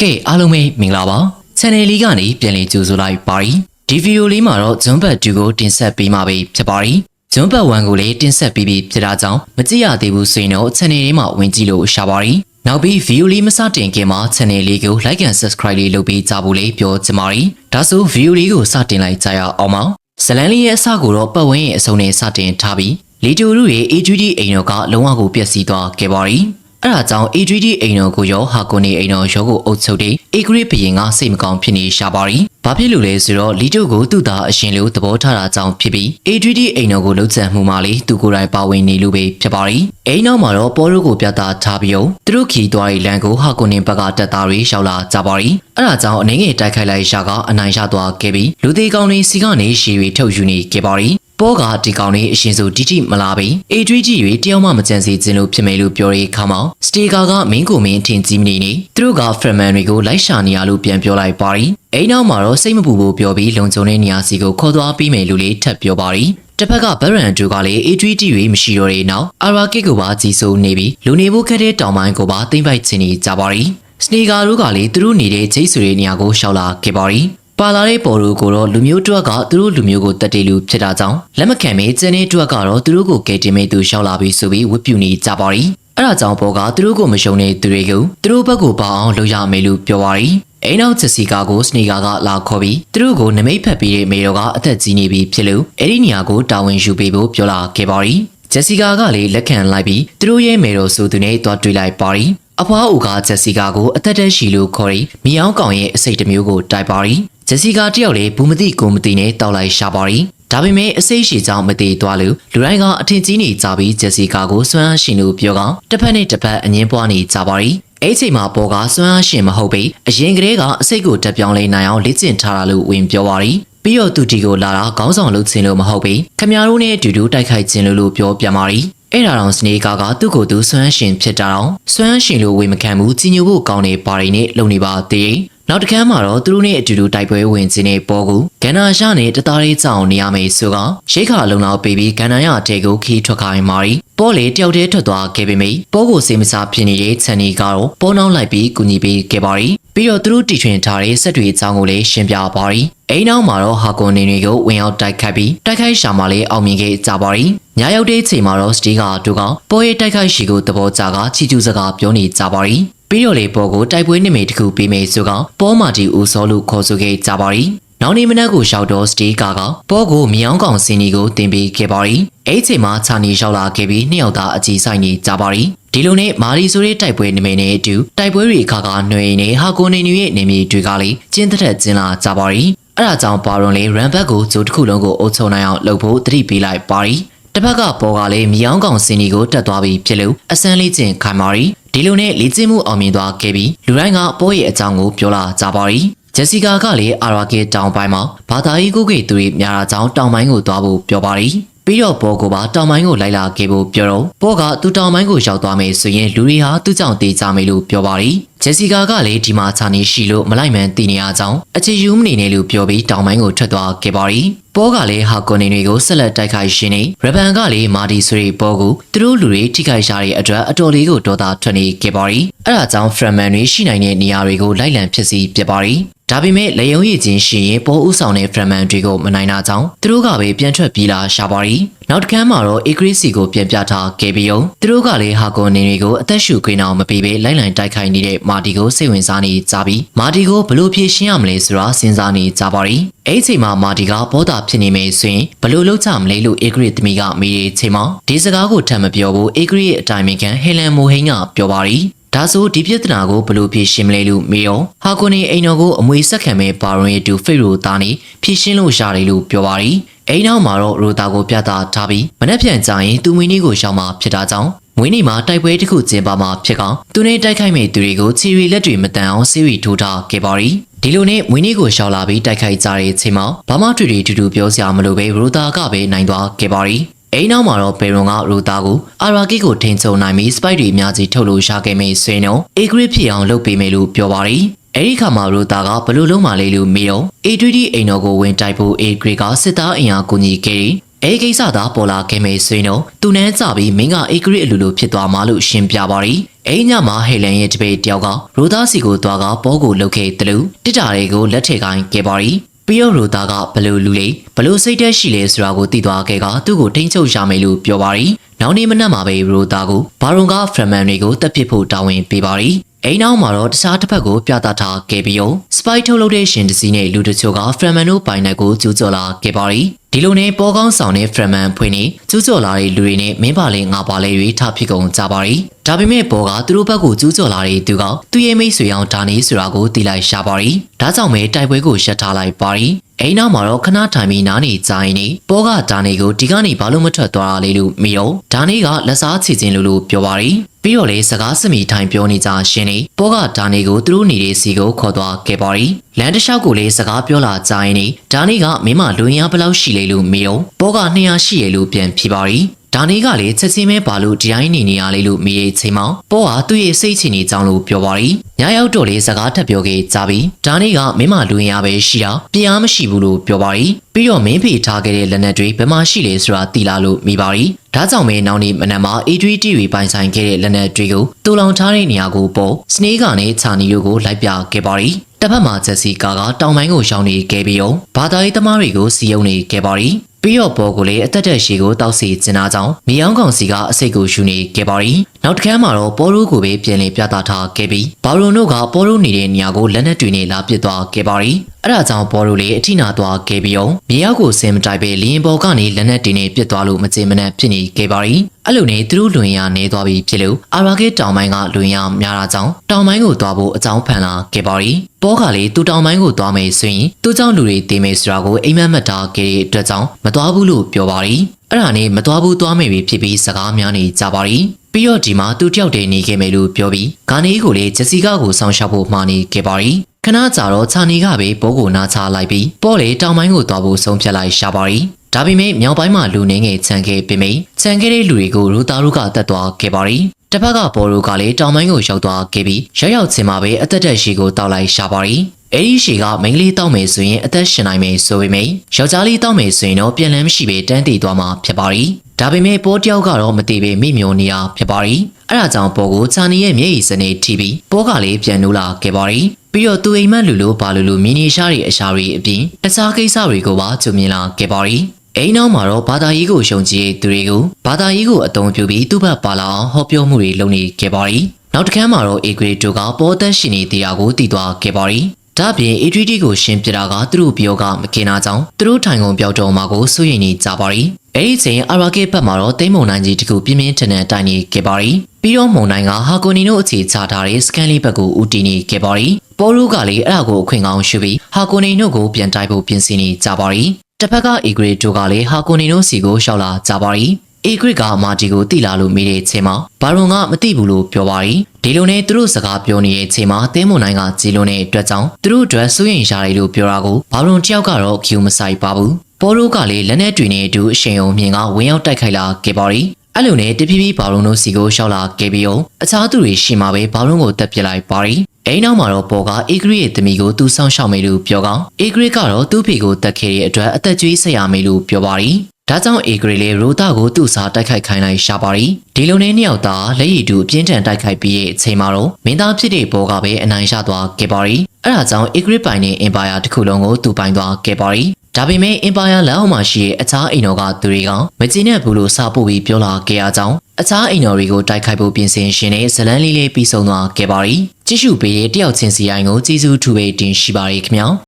ကဲအားလုံးပဲမင်္ဂလာပါ channel လေးကနေပြန်လည်ကြိုဆိုလိုက်ပါရီဒီဗီဒီယိုလေးမှာတော့ဂျွန်ဘတ်2ကိုတင်ဆက်ပေးမှာပဲဖြစ်ပါရီဂျွန်ဘတ်1ကိုလည်းတင်ဆက်ပြီးပြီဖြစ်တာကြောင့်မကြည့်ရသေးဘူးဆိုရင်တော့ channel လေးမှာဝင်ကြည့်လို့ရှာပါရီနောက်ပြီးဗီဒီယိုလေးမစတင်ခင်မှာ channel လေးကို like and subscribe လေးလုပ်ပေးကြဖို့လေးပြောချင်ပါရီဒါဆိုဗီဒီယိုလေးကိုစတင်လိုက်ကြရအောင်ပါဇလန်လေးရဲ့အစကိုတော့ပတ်ဝန်းရဲ့အစုံနဲ့စတင်ထားပြီးလီတိုရုရဲ့ A3D အိမ်တော်ကလုံးဝကိုပျက်စီးသွားခဲ့ပါရီ အဲ့ဒါကြောင့် A3D အိမ်တော်ကိုရောဟာကိုနေအိမ်တော်ရောကိုအုပ်ချုပ်တဲ့ A grade ဘရင်ကစိတ်မကောင်းဖြစ်နေရှာပါရီ။ဘာဖြစ်လို့လဲဆိုတော့လီတိုကိုသူ့သားအရှင်လို့သဘောထားတာကြောင့်ဖြစ်ပြီး A3D အိမ်တော်ကိုလှုပ်ချန်မှုမှလေသူကိုယ်တိုင်ပါဝင်နေလို့ပဲဖြစ်ပါရီ။အိမ်တော်မှာတော့ပေါ်ရိုကိုပြသထားပြီးတော့သူတို့ခီသွားတဲ့လမ်းကိုဟာကိုနေဘက်ကတက်သားတွေရှောက်လာကြပါရီ။အဲ့ဒါကြောင့်အနေငယ်တိုက်ခိုက်လိုက်ရှာကအနိုင်ရသွားခဲ့ပြီးလူသေးကောင်းတွေစီကနေရှီတွေထုတ်ယူနေခဲ့ပါရီ။ ပေါ်ကဒီကောင်လေးအရှင်ဆိုတိတိမလာပြီအေထွေးကြီးတွေတယောက်မှမကြံစီခြင်းလို့ဖြစ်မယ်လို့ပြောတဲ့အခါမှာစတေကာကမင်းကိုမင်းထင်ကြီးမနေနေသူတို့ကဖရမန်တွေကိုလိုက်ရှာနေရလို့ပြန်ပြောလိုက်ပါရီအိမ်နောက်မှာတော့စိတ်မပူဖို့ပြောပြီးလုံခြုံတဲ့နေရာစီကိုခေါ်သွားပြီးမယ်လို့လေးထပ်ပြောပါရီတစ်ဖက်ကဗရန်တူကလည်းအေထွေးကြီးတွေမရှိတော့တဲ့နောက်အာရာကစ်ကိုပါကြီးစိုးနေပြီးလူနေဖို့ခက်တဲ့တောင်ပိုင်းကိုပါသိမ့်ပိုက်ချင်နေကြပါရီစနေကာတို့ကလည်းသူတို့နေတဲ့ချိတ်ဆွေတဲ့နေရာကိုရှောက်လာခဲ့ပါရီ ပါလာတဲ့ပေါ်တို့ကိုတော့လူမျိုးတွက်ကသူတို့လူမျိုးကိုတတ်တယ်လူဖြစ်တာကြောင့်လက်မခံမေကျင်းတဲ့တွက်ကတော့သူတို့ကိုကယ်တင်မဲ့သူရှောက်လာပြီးဆိုပြီးဝတ်ပြူနေကြပါရီအဲ့ဒါကြောင့်ပေါ်ကသူတို့ကိုမရှုံတဲ့သူတွေကိုသူတို့ဘက်ကိုပါအောင်လုပ်ရမယ်လို့ပြောပါရီအိမ်နောက်ချက်စီကာကိုစနေကာကလာခေါ်ပြီးသူတို့ကိုနမိတ်ဖက်ပြီးတဲ့မေတော်ကအသက်ကြီးနေပြီဖြစ်လို့အဲ့ဒီနေရာကိုတာဝန်ယူပေးဖို့ပြောလာခဲ့ပါရီဂျက်စီကာကလည်းလက်ခံလိုက်ပြီးသူတို့ရဲ့မေတော်ဆိုသူနဲ့တွားတွေ့လိုက်ပါရီအဖွားဦးကဂျက်စီကာကိုအသက်တက်ရှိလို့ခေါ်ပြီးမြေအောင်ကောင်ရဲ့အစိတ်တစ်မျိုးကိုတိုက်ပါရီ ဂျက်စီကာတယောက်လည်းဘူးမသိကိုမသိနဲ့တောက်လိုက်ရှာပါရီဒါပေမဲ့အစိတ်ရှိကြောင်းမသိသွားလို့လူတိုင်းကအထင်ကြီးနေကြပြီးဂျက်စီကာကိုစွမ်းအားရှင်လို့ပြောကောင်တစ်ဖက်နဲ့တစ်ဖက်အငင်းပွားနေကြပါရီအဲ့ချိန်မှာပေါ်ကစွမ်းအားရှင်မဟုတ်ပေအရင်ကတည်းကအစိတ်ကိုတက်ပြောင်းလဲနိုင်အောင်လေ့ကျင့်ထားတာလို့ဝင်ပြောပါရီပြီးတော့သူတီကိုလာတာခေါင်းဆောင်လုပ်ခြင်းလို့မဟုတ်ပေခမများတို့နဲ့အတူတူတိုက်ခိုက်ခြင်းလို့လို့ပြောပြမာရီအဲ့ဒါတောင်စနေကာကသူ့ကိုယ်သူစွမ်းရှင်ဖြစ်တာတော့စွမ်းရှင်လို့ဝေမခံဘူးကြီးညိုဖို့ကောင်းနေပါရီနဲ့လုံနေပါသေးတယ် နောက်တစ်ခါမှာတော့သူတို့နဲ့အတူတူတိုက်ပွဲဝင်ခြင်းနဲ့ပေါ်ကူကန္နာရနဲ့တသားလေးကြောင်နေရမယ်ဆိုကရိတ်ခါလုံလောက်ပေးပြီးကန္နာရအတဲကိုခီးထွက်ခိုင်းမာရီပေါ်လေတယောက်တည်းထွက်သွားခဲ့ပေမယ့်ပေါ်ကိုစေမစားဖြစ်နေတဲ့ချန်နီကတော့ပေါ်နှောင်းလိုက်ပြီးကူညီပေးခဲ့ပါရီပြီးတော့သူတို့တီထွင်ထားတဲ့စက်တွေအကြောင်းကိုလည်းရှင်းပြပါရီအိမ်နောက်မှာတော့ဟာကွန်နေတွေကိုဝင်ရောက်တိုက်ခတ်ပြီးတိုက်ခိုက်ရှာမှလည်းအောင်မြင်ခဲ့ကြပါရီညရောက်တဲ့ချိန်မှာတော့စတီကတို့ကပေါ်ရဲ့တိုက်ခိုက်ရှိကိုသဘောကျကချီကျူးစကားပြောနေကြပါရီ ပြီးတော့လေပေါ်ကိုတိုက်ပွဲနိမိတ်တစ်ခုပေးမယ်ဆိုကပေါ်မာတီဦးစောလို့ခေါ်ဆိုခဲ့ကြပါရီနောက်နေ့မနက်ကိုရှောက်တော့စတီကာကပေါ်ကိုမြောင်းကောင်စင်နီကိုတင်ပေးခဲ့ပါရီအဲ့ချိန်မှာခြာနီလျှောက်လာခဲ့ပြီးနှစ်ယောက်သားအကြီးဆိုင်နေကြပါရီဒီလိုနဲ့မာရီဆိုတဲ့တိုက်ပွဲနိမိတ်နဲ့အတူတိုက်ပွဲတွေခါခါနှွေနေဟာကိုနေနေရဲ့နေမြေတွေကလေကျင်းသက်ကျင်းလာကြပါရီအဲ့ဒါကြောင့်ပါရွန်လေးရန်ဘက်ကိုဂျိုတစ်ခုလုံးကိုအုပ်ချုပ်နိုင်အောင်လုပ်ဖို့တတိပေးလိုက်ပါရီတစ်ဖက်ကပေါ်ကလည်းမြောင်းကောင်စင်နီကိုတက်သွားပြီးဖြစ်လို့အစမ်းလေးချင်းခိုင်မာရီ ဒီလိုနဲ့လေ့ကျင့်မှုအောင်မြင်သွားခဲ့ပြီးလူတိုင်းကပေါ်ရဲ့အကြောင်းကိုပြောလာကြပါရီဂျက်စီကာကလည်းအာရာကေတောင်ပိုင်းမှာဘာသာရေးကိုကေသူတွေများတာကြောင့်တောင်ပိုင်းကိုသွားဖို့ပြောပါရီပြီးတော့ပေါ်ကိုပါတောင်ပိုင်းကိုလိုက်လာခဲ့ဖို့ပြောတော့ပေါ်ကသူတောင်ပိုင်းကိုရောက်သွားမယ်ဆိုရင်လူတွေဟာသူ့ကြောင့်တေးကြမယ်လို့ပြောပါရီဂျက်စီကာကလည်းဒီမှာခြာနေရှိလို့မလိုက်မှန်တည်နေရကြောင်းအခြေယူမနေနဲ့လို့ပြောပြီးတောင်ပိုင်းကိုထွက်သွားခဲ့ပါရီ ပေါ်ကလည်းဟာကွန်နေတွေကိုဆက်လက်တိုက်ခိုက်ရှင်နေရဘန်ကလည်းမာဒီဆွေပေါ်ကိုသူတို့လူတွေထိခိုက်ရှာတဲ့အတွက်အတော်လေးကိုဒေါသထွက်နေခဲ့ပါရီအဲ့ဒါကြောင့်ဖရမန်တွေရှိနိုင်တဲ့နေရာတွေကိုလိုက်လံဖြစ်စီပြပါရီ ဒါပေမဲ့လေယုံရည်ချင်းရှိရင်ပေါ်ဥဆောင်တဲ့ဖရမန်တွေကိုမနိုင်တာကြောင့်သူတို့ကပဲပြန်ထွက်ပြေးလာရှာပါရီနောက်တစ်ခါမှာတော့အေဂရစ်စီကိုပြန်ပြထားခဲ့ပြီးအောင်သူတို့ကလည်းဟာကွန်နေတွေကိုအသက်ရှူခွင့်အောင်မပေးဘဲလိုက်လံတိုက်ခိုက်နေတဲ့မာဒီကိုစိတ်ဝင်စားနေကြပြီးမာဒီကိုဘလို့ဖြေရှင်းရမလဲဆိုတာစဉ်းစားနေကြပါရီအဲ့ချိန်မှာမာဒီကဘောတာဖြစ်နေမယ်ဆိုရင်ဘလို့လုပ်ကြမလဲလို့အေဂရစ်သမီးကမေးတဲ့ချိန်မှာဒီစကားကိုထပ်မပြောဘူးအေဂရစ်ရဲ့အတိုင်ပင်ခံဟေလန်မိုဟိန်းကပြောပါရီ ဒါဆိုဒီပြဿနာကိုဘလို့ဖြေရှင်းမလဲလို့မေးတော့ဟာကွန်နေအိမ်တော်ကိုအမွေဆက်ခံမဲ့ပါရွန်ရဲ့တူဖိတ်ရိုသားနေဖြေရှင်းလို့ရတယ်လို့ပြောပါရီအိမ်နောက်မှာတော့ရိုတာကိုပြသထားပြီးမနှက်ပြန်ကြရင်သူမင်းလေးကိုရှောင်းမှာဖြစ်တာကြောင့်မွေးနေ့မှာတိုက်ပွဲတစ်ခုကျင်းပမှာဖြစ်ကောင်သူနဲ့တိုက်ခိုက်မဲ့သူတွေကိုချီရီလက်တွေမတန်အောင်ဆေးရီထိုးထားခဲ့ပါရီဒီလိုနဲ့မွေးနေ့ကိုရှောက်လာပြီးတိုက်ခိုက်ကြတဲ့အချိန်မှာဘာမှတွေ့တွေတူတူပြောစရာမလိုပဲရိုတာကပဲနိုင်သွားခဲ့ပါရီ အိမ်နောက်မှာတော့ပေရွန်ကရိုတာကိုအာရာကီကိုထိန်ချုံနိုင်ပြီးစပိုက်တွေအများကြီးထုတ်လို့ရှာခဲ့မိဆွေးတော့အေဂရစ်ဖြစ်အောင်လုပ်ပေးမယ်လို့ပြောပါရီအဲ့ဒီခါမှာရိုတာကဘလို့လုံးမလေးလို့မေးတော့ A3D အိမ်တော်ကိုဝင်တိုက်ဖို့ A grade ကစစ်သားအင်အားကူညီခဲ့ပြီးအဲဒီကိစ္စသာပေါ်လာခဲ့မယ်ဆိုရင်တော့သူနဲ့ကြပြီးမင်းကအေဂရစ်အလိုလိုဖြစ်သွားမှာလို့ရှင်းပြပါရီအဲဒီညမှာဟေလန်ရဲ့တပည့်တယောက်ကရိုသားစီကိုသွားကဘောကိုလှုပ်ခဲ့တယ်လို့တစ်တာတွေကိုလက်ထည့်ကိုင်းခဲ့ပါရီ ပြီးတော့ရိုသားကဘလို့လူလေးဘလို့စိတ်သက်ရှိလဲဆိုတာကိုသိသွားခဲ့ကသူ့ကိုထိန်းချုပ်ရမယ်လို့ပြောပါရီနောက်နေ့မနက်မှာပဲရိုသားကိုဘာရွန်ကဖရမန်တွေကိုတပ်ပစ်ဖို့တာဝန်ပေးပါရီအိမ်နောက်မှာတော့တခြားတစ်ဖက်ကိုပြသထားခဲ့ပြီးတော့စပိုက်ထုတ်လုပ်တဲ့ရှင်တစီနဲ့လူတချို့ကဖရမန်တို့ပိုင်နယ်ကိုကျူးကျော်လာခဲ့ပါရီဒီလိုနဲ့ပေါ်ကောင်းဆောင်တဲ့ဖရမန်ဖွင့်နေကျူးကျော်လာတဲ့လူတွေနဲ့မင်းပါလေငါပါလေတွေထဖြစ်ကုန်ကြပါရီ ဒါပေမဲ့ပေါ်ကသူတို့ဘက်ကိုကျူးကျော်လာတဲ့သူကသူ့ရဲ့မိတ်ဆွေအောင်ဒါနေဆိုတာကိုတီးလိုက်ရှာပါရီဒါကြောင့်ပဲတိုက်ပွဲကိုရှက်ထားလိုက်ပါရီအိမ်နောက်မှာတော့ခဏထိုင်ပြီးနားနေကြရင်နေပေါ်ကဒါနေကိုဒီကနေဘာလို့မထွက်သွားတာလဲလို့မိတော့ဒါနေကလက်စားချီခြင်းလို့လို့ပြောပါရီပြီးတော့လေစကားစမိထိုင်ပြောနေကြရှင်နေပေါ်ကဒါနေကိုသူတို့နေတဲ့စီကိုခေါ်သွားခဲ့ပါရီလန်တလျှောက်ကိုလေစကားပြောလာကြရင်နေဒါနေကမင်းမလူရင်းဘယ်လောက်ရှိလဲလို့မေးတော့ပေါ်က200ရှိရလို့ပြန်ဖြေပါရီ ဒါနေကလေချက်ချင်းပဲဘာလို့ဒီတိုင်းနေနေရလဲလို့မေးရဲ့ချိန်မှာပေါ်ဟာသူ့ရဲ့စိတ်ချနေကြောင်းလို့ပြောပါရီညရောက်တော့လေစကားထပ်ပြောခဲ့ကြပြီဒါနေကမင်းမလူရင်းပဲရှိတာပြားမရှိဘူးလို့ပြောပါရီပြီးတော့မင်းဖေထားခဲ့တဲ့လက်နက်တွေဘယ်မှာရှိလဲဆိုတာသိလာလို့မိပါရီဒါကြောင့်ပဲနောက်နေ့မနက်မှာ A3T တွေပိုင်ဆိုင်ခဲ့တဲ့လက်နက်တွေကိုတူလောင်ထားတဲ့နေရာကိုပေါ်စနေကနဲ့ချာနီတို့ကိုလိုက်ပြခဲ့ပါရီတစ်ဖက်မှာဂျက်စီကာကတောင်ပိုင်းကိုရှောင်းနေခဲ့ပြီးတော့ဘာသာရေးသမားတွေကိုစီယုံနေခဲ့ပါရီပြီးတော့ပေါ်ကိုလေအသက်တက်ရှည်ကိုတောက်စီကျင်နာကြောင်းမြေအောင်ကောင်စီကအစိတ်ကိုရှူနေခဲ့ပါရီနောက်တစ်ခါမှာတော့ပေါ်ရိုးကိုပဲပြင်လည်ပြသထားခဲ့ပြီးဘာရွန်တို့ကပေါ်ရိုးနေတဲ့နေရာကိုလက်နက်တွေနဲ့လာပစ်သွားခဲ့ပါရီ အဲ့ဒါကြောင့်ပေါ်ရိုးလေအထိနာသွားခဲ့ပြီးအောင်မြေရောက်ကိုဆင်မတိုက်ပဲလင်းပေါ်ကနေလက်နက်တွေနဲ့ပစ်သွားလို့မကြေမနက်ဖြစ်နေခဲ့ပါရီအဲ့လိုနဲ့သူတို့လွင်ရနေသွားပြီးဖြစ်လို့အာရာဂေတောင်ပိုင်းကလွင်ရများတာကြောင့်တောင်ပိုင်းကိုသွားဖို့အကြောင်းဖန်လာခဲ့ပါရီပေါ်ကလေသူတောင်ပိုင်းကိုသွားမယ်ဆိုရင်သူ့ကြောင့်လူတွေတည်မယ်ဆိုတာကိုအိမ်မက်မှတ်ထားခဲ့တဲ့အတွက်ကြောင့်မသွားဘူးလို့ပြောပါရီအဲ့ဒါနဲ့မသွားဘူးသွားမယ်ဖြစ်ပြီးစကားများနေကြပါရီပြီးတော့ဒီမှာသူတယောက်တည်းနေခဲ့မယ်လို့ပြောပြီးဂါနီကိုလည်းဂျက်စီကာကိုစောင့်ရှောက်ဖို့မှာနေခဲ့ပါရီ ခဏကြာတော့ချာနီကပဲပိုးကိုနားချလိုက်ပြီးပေါ်လေတောင်ပိုင်းကိုသွားဖို့ဆုံးဖြတ်လိုက်ရှာပါရီဒါပေမဲ့မြောက်ပိုင်းမှာလူနေငယ်ခြံခဲ့ပေမယ့်ခြံခဲ့တဲ့လူတွေကိုရူတာရုကတတ်သွားခဲ့ပါရီတစ်ဖက်ကပေါ်ရိုကလည်းတောင်ပိုင်းကိုရောက်သွားခဲ့ပြီးရောက်ရောက်ချင်းမှာပဲအသက်တက်ရှိကိုတောက်လိုက်ရှာပါရီအဲ့ဒီရှီကမိန်းကလေးတောက်မယ်ဆိုရင်အသက်ရှင်နိုင်မယ်ဆိုပေမယ့်ယောက်ျားလေးတောက်မယ်ဆိုရင်တော့ပြန်လန်းမရှိပဲတန်းတည်သွားမှာဖြစ်ပါရီဒါပေမဲ့ပေါ်တယောက်ကတော့မတည်ပဲမိမျောနေရဖြစ်ပါရီအဲ့ဒါကြောင့်ပေါ်ကိုချာနီရဲ့မျက်ရည်စနေထိပြီးပေါ်ကလေးပြန်နိုးလာခဲ့ပါရီ ပြီးတော့သူအိမ်မက်လူလိုဘာလူလိုမီနီရှားတွေအရှာတွေအပြင်တခြားကိစ္စတွေကိုပါကြုံမြင်လာခဲ့ပါရီအိမ်နောက်မှာတော့ဘာသာရေးကိုရှုံကြည်သူတွေကိုဘာသာရေးကိုအသုံးပြုပြီးသူ့ဘက်ပါလာအောင်ဟောပြောမှုတွေလုပ်နေခဲ့ပါရီနောက်တစ်ခါမှာတော့အေဂရီတိုကပေါ်သက်ရှင်နေတရားကိုတည်သွားခဲ့ပါရီဒါပြင် A3D ကိုရှင်းပြတာကသူတို့ပြောကမကင်နာကြောင်းသူတို့ထိုင်ကုန်ပြောက်တော်မှာကိုစိုးရိမ်နေကြပါရီအဲ့ဒီချိန်အာရာကေဘက်မှာတော့တိမ်မုံနိုင်ကြီးတခုပြင်းပြင်းထန်ထန်တိုင်နေခဲ့ပါရီပြီးတော့မုံနိုင်ကဟာကိုနီတို့အခြေချထားတဲ့စကန်လီဘက်ကိုဦးတည်နေခဲ့ပါရီ ပေါ်ရိုကလည်းအဲ့ဒါကိုအခွင့်ကောင်းရှုပြီးဟာကိုနီတို့ကိုပြန်တိုက်ဖို့ပြင်ဆင်နေကြပါရီတစ်ဖက်ကအေဂရီတိုကလည်းဟာကိုနီတို့စီကိုရှောက်လာကြပါရီအေဂရစ်ကမာတီကိုတိလာလို့မိတဲ့အချိန်မှာဘာရွန်ကမသိဘူးလို့ပြောပါရီဒီလိုနဲ့သူတို့စကားပြောနေတဲ့အချိန်မှာတင်းမွန်နိုင်ကကြည်လွန်တဲ့အတွက်ကြောင့်သူတို့အတွက်စိုးရိမ်ရှာတယ်လို့ပြောတာကိုဘာရွန်တယောက်ကတော့ကျူမဆိုင်ပါဘူးပေါ်ရိုကလည်းလက်နက်တွေနဲ့အတူအရှင်ုံမြင်ကဝင်ရောက်တိုက်ခိုက်လာခဲ့ပါရီ အဲ့လိုနဲ့တဖြည်းဖြည်းဘာရုံတို့စီကိုရှောက်လာခဲ့ပြီးအောင်အခြားသူတွေရှိမှပဲဘာရုံကိုတက်ပစ်လိုက်ပါရီအိမ်နောက်မှာတော့ပေါ်ကအေဂရီရဲ့တမီကိုသူစောင့်ရှောက်မယ်လို့ပြောကောင်းအေဂရီကတော့သူ့ဖေကိုတက်ခဲ့တဲ့အတွက်အသက်ကျွေးဆက်ရမယ်လို့ပြောပါရီဒါကြောင့်အေဂရီလေရိုတာကိုသူ့စားတိုက်ခိုက်ခိုင်းလိုက်ရှာပါရီဒီလိုနဲ့နှစ်ယောက်သားလက်ရည်တူအပြင်းထန်တိုက်ခိုက်ပြီးရဲ့အချိန်မှာတော့မင်းသားဖြစ်တဲ့ဘောကပဲအနိုင်ရသွားခဲ့ပါရီအဲ့ဒါကြောင့်အေဂရီပိုင်တဲ့အင်ပါယာတစ်ခုလုံးကိုသူပိုင်သွားခဲ့ပါရီ ဒါပေမဲ့အင်ပါယာလက်အောက်မှာရှိတဲ့အခြားအိမ်တော်ကသူတွေကမကျင်းတဲ့ဘူးလို့စာပို့ပြီးပြောလာခဲ့ရကြောင်းအခြားအိမ်တော်တွေကိုတိုက်ခိုက်ဖို့ပြင်ဆင်ရှင်တဲ့ဇလန်းလေးလေးပြီးဆုံးသွားခဲ့ပါရီကြည့်ရှုပေးတဲ့တယောက်ချင်းစီအိုင်ကိုကျေးဇူးထူပဲတင်ရှိပါရခင်ဗျာ